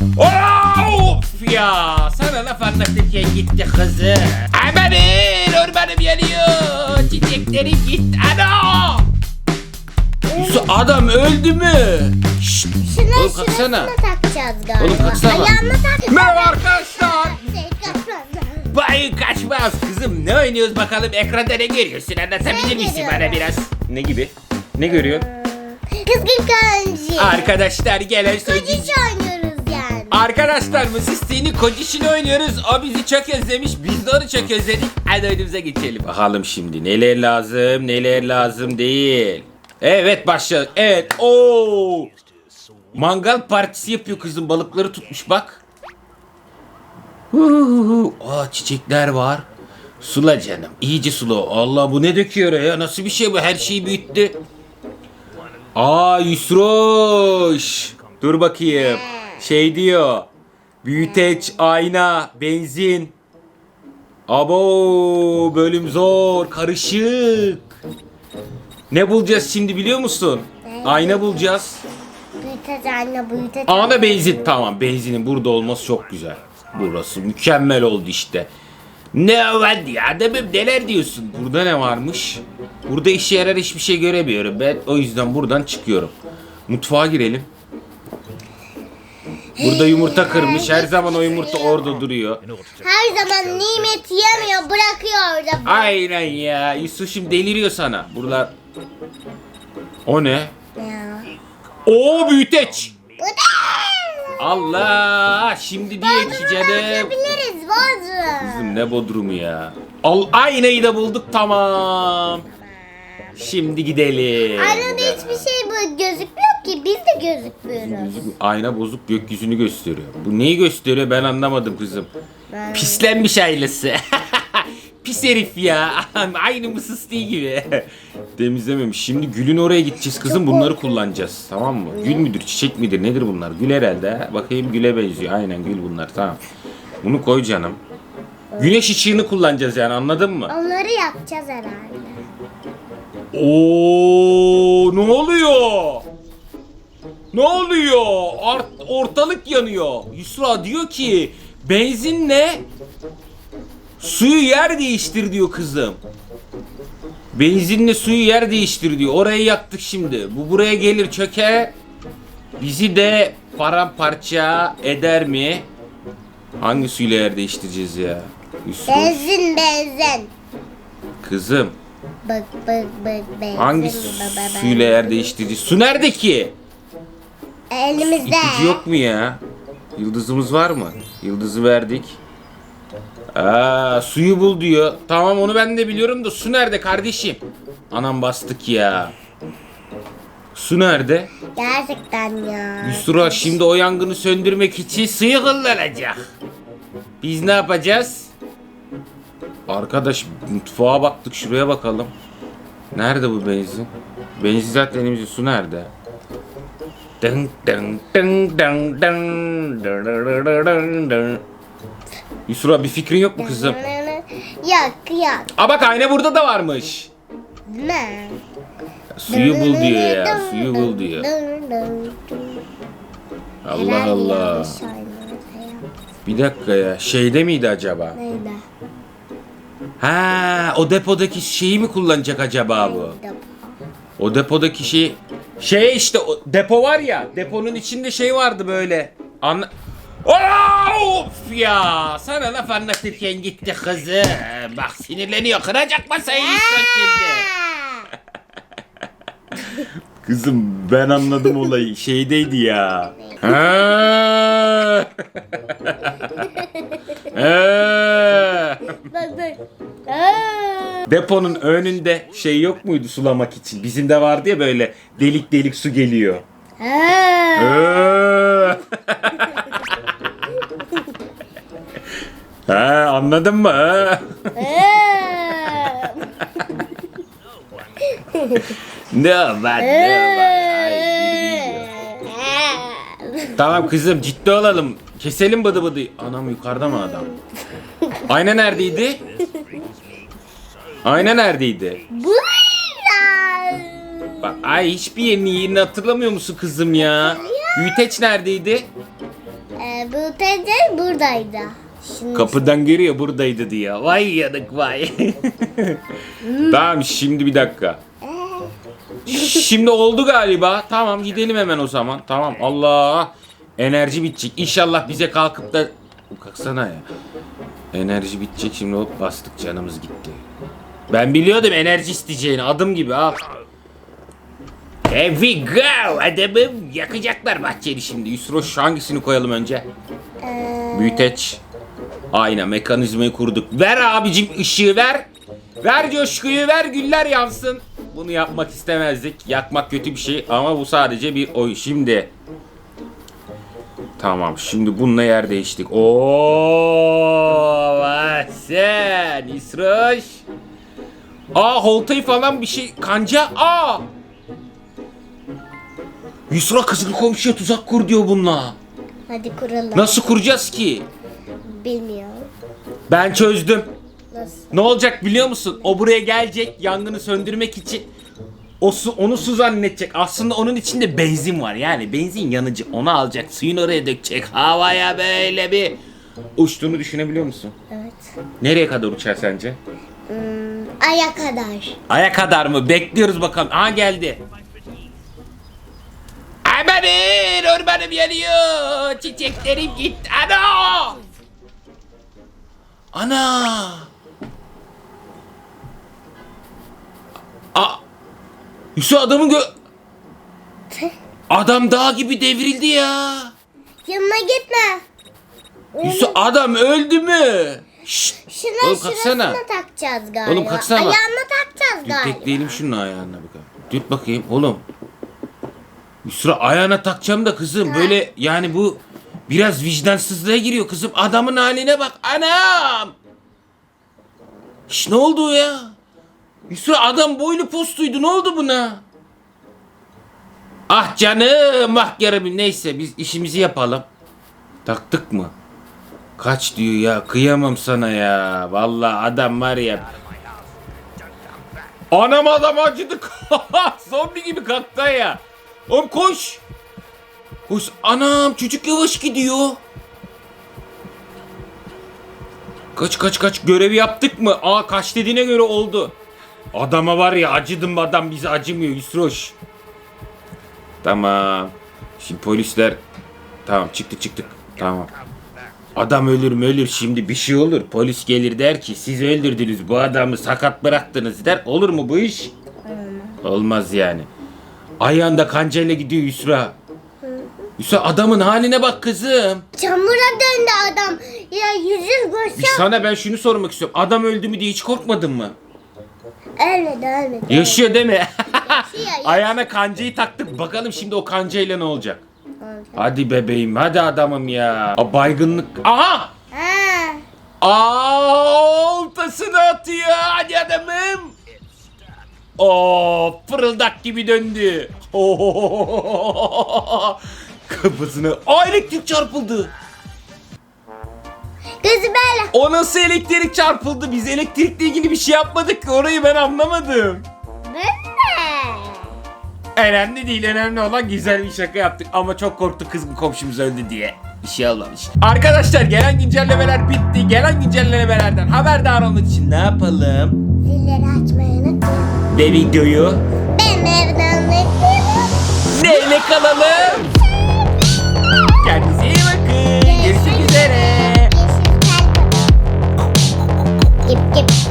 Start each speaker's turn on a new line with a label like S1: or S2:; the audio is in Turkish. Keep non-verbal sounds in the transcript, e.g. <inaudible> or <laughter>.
S1: Of ya! Sana laf anlatırken gitti kızı. Amanın ormanım yanıyor. Çiçeklerim gitti. Ana! Yusuf adam öldü mü? Şşt!
S2: Şuna
S1: Oğlum kalksana.
S2: şurasına takacağız galiba.
S1: Oğlum kalksana.
S2: Ayağıma tak.
S1: Merhaba arkadaşlar.
S2: Şey, kalksana.
S1: Bayı kaçmaz kızım. Ne oynuyoruz bakalım ekranda ne görüyorsun? Anlatabilir
S2: Ne
S1: misin
S2: görüyorum?
S1: bana biraz? Ne gibi? Ne görüyorsun?
S2: Kızgın kancı.
S1: Arkadaşlar gelen söyleyeceğim.
S2: Kociş oynuyoruz.
S1: Arkadaşlar Mısısti'nin kocişini oynuyoruz. O bizi çok özlemiş. Biz de onu çok özledik. Hadi oyunumuza geçelim. Bakalım şimdi neler lazım neler lazım değil. Evet başladık. Evet. Oo. Mangal partisi yapıyor kızım. Balıkları tutmuş bak. Huhuhu. Aa çiçekler var. Sula canım. İyice sula. Allah bu ne döküyor ya? Nasıl bir şey bu? Her şeyi büyüttü. Aa Yusroş. Dur bakayım. Şey diyor. Büyüteç, ayna, benzin. Abo bölüm zor, karışık. Ne bulacağız şimdi biliyor musun? Ayna bulacağız.
S2: Büyütec anne büyütec.
S1: Aa da benzin. Tamam benzinin burada olması çok güzel. Burası mükemmel oldu işte. Ne var ya adamım neler diyorsun? Burada ne varmış? Burada işe yarar hiçbir şey göremiyorum. Ben o yüzden buradan çıkıyorum. Mutfağa girelim. Burada yumurta kırmış. Her zaman o yumurta orada duruyor.
S2: Her zaman nimet yemiyor bırakıyor orada.
S1: Aynen ya. Yusuf şimdi deliriyor sana. Buralar... O ne?
S2: Ya.
S1: Oo büyüteç.
S2: Bu da.
S1: Allah şimdi diyor ki canım.
S2: Açabiliriz Bodrum.
S1: Kızım ne bodrumu ya. Al aynayı da bulduk tamam. Şimdi gidelim.
S2: Aynada hiçbir şey bu gözükmüyor ki biz de gözükmüyoruz.
S1: Ayna bozuk gökyüzünü gösteriyor. Bu neyi gösteriyor ben anlamadım kızım. Pislenmiş ailesi. <laughs> Pis herif ya. <laughs> Aynı mısıs değil gibi. <laughs> Temizlememiş. Şimdi gülün oraya gideceğiz kızım. Bunları kullanacağız. Tamam mı? Gül müdür, çiçek midir, nedir bunlar? Gül herhalde. ha? Bakayım güle benziyor. Aynen gül bunlar. Tamam. Bunu koy canım. Güneş ışığını kullanacağız yani anladın mı?
S2: Onları yapacağız herhalde.
S1: Oo, ne oluyor? Ne oluyor? Art, ortalık yanıyor. Yusra diyor ki benzinle suyu yer değiştir diyor kızım. Benzinle suyu yer değiştir diyor. Orayı yaktık şimdi. Bu buraya gelir çöker. Bizi de paramparça eder mi? Hangi suyla yer değiştireceğiz ya? Yusra.
S2: Benzin benzin.
S1: Kızım.
S2: Bak bak bak benzin.
S1: Hangi suyla yer değiştirici? Su nerede ki?
S2: Elimizde.
S1: İpucu yok mu ya? Yıldızımız var mı? Yıldızı verdik. Aa, suyu bul diyor. Tamam onu ben de biliyorum da su nerede kardeşim? Anam bastık ya. Su nerede?
S2: Gerçekten ya.
S1: Yusra şimdi o yangını söndürmek için suyu kullanacak. Biz ne yapacağız? Arkadaş mutfağa baktık şuraya bakalım. Nerede bu benzin? Benzin zaten elimizde su nerede? Dın dın dın dın dın dın dın. Yusra bir fikrin yok mu kızım?
S2: Yok yok.
S1: Aa bak ayna burada da varmış.
S2: Ne?
S1: Suyu bul diyor ya. Suyu bul diyor. Allah Allah. Bir dakika ya. Şeyde miydi acaba?
S2: Neydi?
S1: Ha, o depodaki şeyi mi kullanacak acaba bu? O depodaki şey şey işte o depo var ya. Deponun içinde şey vardı böyle. Anla Of ya! Sana laf anlatırken gitti kızı. Bak sinirleniyor. Kıracak masayı işte şimdi. <laughs> Kızım ben anladım olayı. Şeydeydi ya. Ha. Ha.
S2: Bak bak.
S1: Deponun önünde şey yok muydu sulamak için? Bizim de vardı ya böyle delik delik su geliyor. Ee. ha <laughs> anladın mı? Ne var ne var? Ay, biri geliyor. Tamam kızım ciddi olalım. Keselim bıdı bıdı. Anam yukarıda mı adam? Ayna neredeydi? Ayna neredeydi?
S2: Burada.
S1: Bak ay hiçbir yerini yerini hatırlamıyor musun kızım ya? Büyüteç neredeydi?
S2: Ee, tencere buradaydı. Şimdi
S1: Kapıdan görüyor buradaydı diye. Vay yanık vay. tamam şimdi bir dakika. Şimdi oldu galiba. Tamam gidelim hemen o zaman. Tamam Allah. Enerji bitecek. İnşallah bize kalkıp da... Kalksana ya. Enerji bitecek şimdi hop bastık canımız gitti. Ben biliyordum enerji isteyeceğini adım gibi al. Here we go adamım. Yakacaklar bahçeni şimdi. Yusroş hangisini koyalım önce?
S2: Ee,
S1: Büyüteç. Aynen mekanizmayı kurduk. Ver abicim ışığı ver. Ver coşkuyu ver güller yansın. Bunu yapmak istemezdik. Yakmak kötü bir şey ama bu sadece bir oyun. Şimdi. Tamam şimdi bununla yer değiştik. Oo, sen İsroş. Aa holtayı falan bir şey kanca. Aa. Yusra kızıl komşuya tuzak kur diyor bununla.
S2: hadi kuralım.
S1: Nasıl kuracağız ki?
S2: Bilmiyorum.
S1: Ben çözdüm.
S2: Nasıl?
S1: Ne olacak biliyor musun? O buraya gelecek yangını söndürmek için. O su, onu su zannedecek. Aslında onun içinde benzin var. Yani benzin yanıcı. Onu alacak. Suyunu oraya dökecek. Havaya böyle bir uçtuğunu düşünebiliyor musun?
S2: Evet.
S1: Nereye kadar uçar sence?
S2: Hmm, aya kadar.
S1: Aya kadar mı? Bekliyoruz bakalım. Aha geldi. Amanın ormanım yanıyor. Çiçeklerim gitti. Ana! Ana! A Yusuf adamın gö... <laughs> Adam dağ gibi devrildi ya.
S2: Yanına gitme.
S1: Yusuf adam öldü mü? Şşt!
S2: Şuna
S1: Oğlum kalksana.
S2: şurasına takacağız galiba.
S1: Oğlum kalksana.
S2: Ayağına takacağız galiba.
S1: tekleyelim şunun ayağına bakalım. Dur bakayım oğlum. Yusra ayağına takacağım da kızım böyle yani bu biraz vicdansızlığa giriyor kızım. Adamın haline bak. Anam. Şş, ne oldu ya? Yusra adam boylu postuydu. Ne oldu buna? Ah canım ah yarım neyse biz işimizi yapalım. Taktık mı? Kaç diyor ya kıyamam sana ya. Vallahi adam var ya. Anam adam acıdı. <laughs> Zombi gibi kalktı ya. Oğlum koş. Koş. Anam çocuk yavaş gidiyor. Kaç kaç kaç görevi yaptık mı? Aa kaç dediğine göre oldu. Adama var ya acıdım adam bize acımıyor Yusroş. Tamam. Şimdi polisler tamam çıktık çıktık. Tamam. Adam ölür mü ölür şimdi bir şey olur. Polis gelir der ki siz öldürdünüz bu adamı sakat bıraktınız der. Olur mu bu iş? Olmaz yani. Ayağında kancayla gidiyor Yusra. Yusra adamın haline bak kızım.
S2: Çamura döndü adam. Ya yüzü
S1: Bir
S2: görsem.
S1: sana ben şunu sormak istiyorum. Adam öldü mü diye hiç korkmadın mı?
S2: Ölmedi ölmedi.
S1: Yaşıyor değil mi?
S2: Yaşıyor. <laughs>
S1: Ayağına kancayı taktık. Bakalım şimdi o kancayla ne olacak?
S2: Olacak.
S1: Hadi bebeğim hadi adamım ya. A, baygınlık. Aha!
S2: Ha.
S1: Aa, oltasını atıyor. Hadi adamım. Oo, fırıldak gibi döndü. Kafasına. Aa elektrik çarpıldı.
S2: Gözü böyle.
S1: O nasıl elektrik çarpıldı? Biz elektrikle ilgili bir şey yapmadık ki. Orayı ben anlamadım. Önemli değil. Önemli olan güzel bir şaka yaptık. Ama çok korktuk kız bu komşumuz öldü diye. Bir şey olmamış. Arkadaşlar gelen güncellemeler bitti. Gelen güncellemelerden haberdar olmak için ne yapalım?
S2: Zilleri açmayı unutmayın.
S1: Ve videoyu
S2: Ben evden bekliyorum.
S1: neyle kalalım? Kendinize iyi bakın. Görüşmek üzere.
S2: Yeşil kalp. Gip gip.